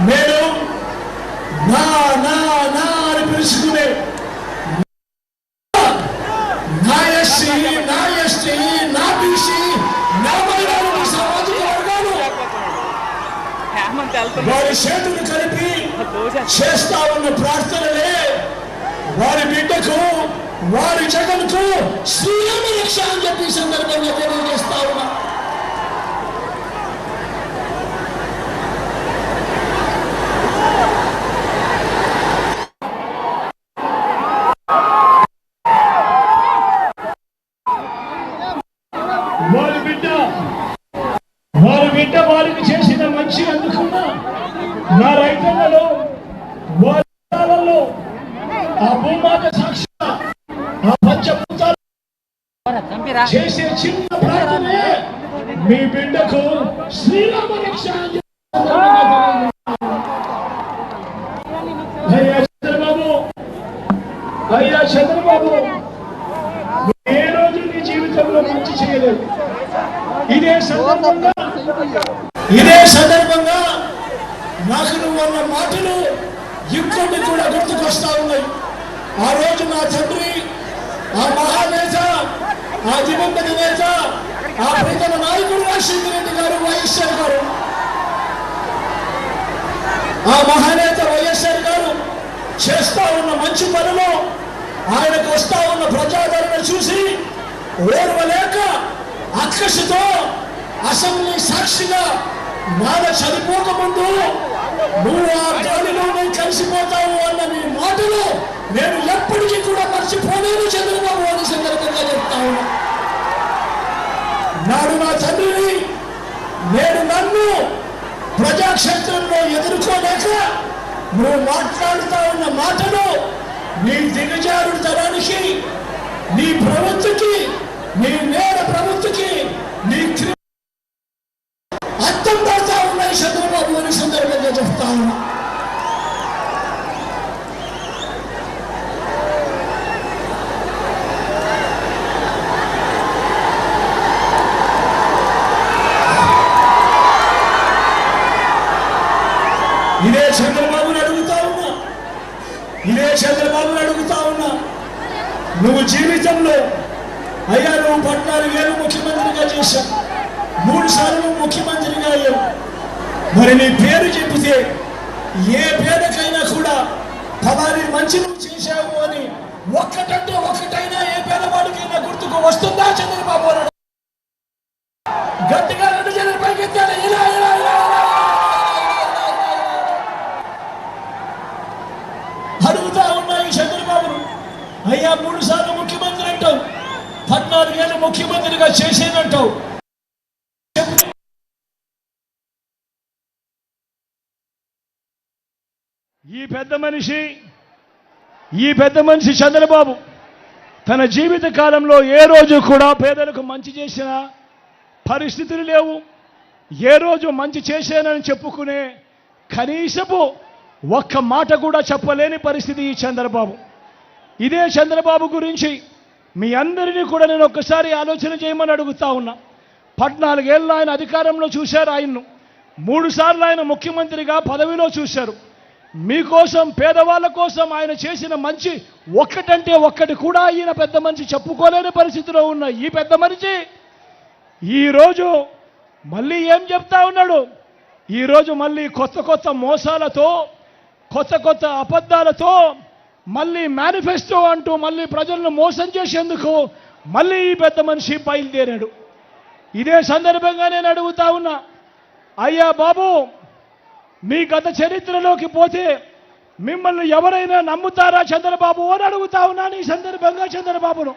నేను నా నా నా అని పిలుచుకునే నా ఎస్సీ నా ఎస్టీ నా బీసీ నా మైనారిటీ సామాజిక వర్గాలు వారి చేతులు కలిపి చేస్తా ఉన్న ప్రార్థనలే వారి బిడ్డకు వారి జగన్కు శ్రీరామ రక్ష అని చెప్పి సందర్భంగా తెలియజేస్తా ఉన్నా వారి బిడ్డ వారి బిడ్డ వారికి చేసిన మంచి అందుకున్నా. నా రైతన్నలో వారి పొలాలలో ఆ భూమాత సాక్షి ఆ పంచభూతాలు చేసే చిన్న ప్రార్థనే మీ బిడ్డకు శ్రీరామ రక్ష అయ్యా చంద్రబాబు అయ్యా చంద్రబాబు ఏ రోజు నీ జీవితంలో మంచి చేయలేదు. ఇదే సందర్భంగా ఇదే సందర్భంగా నాకు నువ్వు అన్న మాటలు ఇంకొన్ని కూడా గుర్తుకొస్తా ఉన్నాయి. ఆ రోజు నా తండ్రి ఆ మహానేత ఆ దివంగత నేత ఆ ప్రీతమ నాయకుడు రాజశేఖర రెడ్డి గారు వైఎస్ఆర్ గారు. ఆ మహానేత వైఎస్ఆర్ గారు చేస్తా ఉన్న మంచి పనులు ఆయనకు వస్తా ఉన్న ప్రజాదరణ చూసి ఓర్వలేక అసెంబ్లీ సాక్షిగా చనిపోకముందు నువ్వు ఆ గాలిలోనే కలిసిపోతావు అన్న నీ మాటలు నేను ఎప్పటికీ కూడా మర్చిపోలేను చంద్రబాబు అని సందర్భంగా చెప్తా ఉన్నా. నాడు నా తండ్రిని నేను నన్ను ప్రజాక్షేత్రంలో ఎదుర్కోలేక నువ్వు మాట్లాడుతా ఉన్న మాటలు నీ దిగజారుడు తరానికి నీ ప్రవృత్తికి నీ నేర ప్రవృత్తికి నీ క్రి- అర్థం పడతా ఉన్నాయి చంద్రబాబు అని సందర్భంగా చెప్తా ఉన్నా. ఇదే చంద్రబాబుని అడుగుతా ఉన్నా. ఇదే చంద్రబాబుని అడుగుతా ఉన్నా. నువ్వు జీవితంలో అయ్యా నువ్వు పద్నాలుగు ఏళ్ళు ముఖ్యమంత్రిగా చేశావు. మూడు సార్లు ముఖ్యమంత్రిగా అయ్యావు మరి నీ పేరు చెబితే ఏ పేదకైనా కూడా ఫలాని మంచి నువ్వు చేశావు అని ఒక్కటంటే ఒక్కటైనా ఏ పేదవాడికైనా గుర్తుకు వస్తుందా చంద్రబాబు అని గట్టిగా రెండు జనం పైకెత్తాలి ఇలా ఇలా, ఇలా, ఇలా. అడుగుతా ఉన్నాయి చంద్రబాబును అయ్యా మూడు సార్లు ముఖ్యమంత్రి అంటావు పద్నాలుగేళ్ళు ముఖ్యమంత్రిగా చేసేనంటావు ఈ పెద్ద మనిషి ఈ పెద్ద మనిషి చంద్రబాబు తన జీవిత కాలంలో ఏ రోజు కూడా పేదలకు మంచి చేసిన పరిస్థితులు లేవు. ఏ రోజు మంచి చేశానని చెప్పుకునే కనీసపు ఒక్క మాట కూడా చెప్పలేని పరిస్థితి ఈ చంద్రబాబు. ఇదే చంద్రబాబు గురించి మీ అందరినీ కూడా నేను ఒక్కసారి ఆలోచన చేయమని అడుగుతా ఉన్నా. పద్నాలుగేళ్ళు ఆయన అధికారంలో చూశారు ఆయన్ను. మూడుసార్లు ఆయన ముఖ్యమంత్రిగా పదవిలో చూశారు. మీకోసం పేదవాళ్ళ కోసం ఆయన చేసిన మంచి ఒక్కటంటే ఒక్కటి కూడా ఈయన పెద్ద మనిషి చెప్పుకోలేని పరిస్థితిలో ఉన్న ఈ పెద్ద మనిషి ఈరోజు మళ్ళీ ఏం చెప్తా ఉన్నాడు? ఈరోజు మళ్ళీ కొత్త కొత్త మోసాలతో కొత్త కొత్త అబద్ధాలతో మళ్ళీ మేనిఫెస్టో అంటూ మళ్ళీ ప్రజలను మోసం చేసేందుకు మళ్ళీ ఈ పెద్ద మనిషి బయలుదేరాడు. ఇదే సందర్భంగా నేను అడుగుతా ఉన్నా అయ్యా బాబు మీ గత చరిత్రలోకి పోతే మిమ్మల్ని ఎవరైనా నమ్ముతారా చంద్రబాబు అని అడుగుతా ఉన్నాను ఈ సందర్భంగా చంద్రబాబును.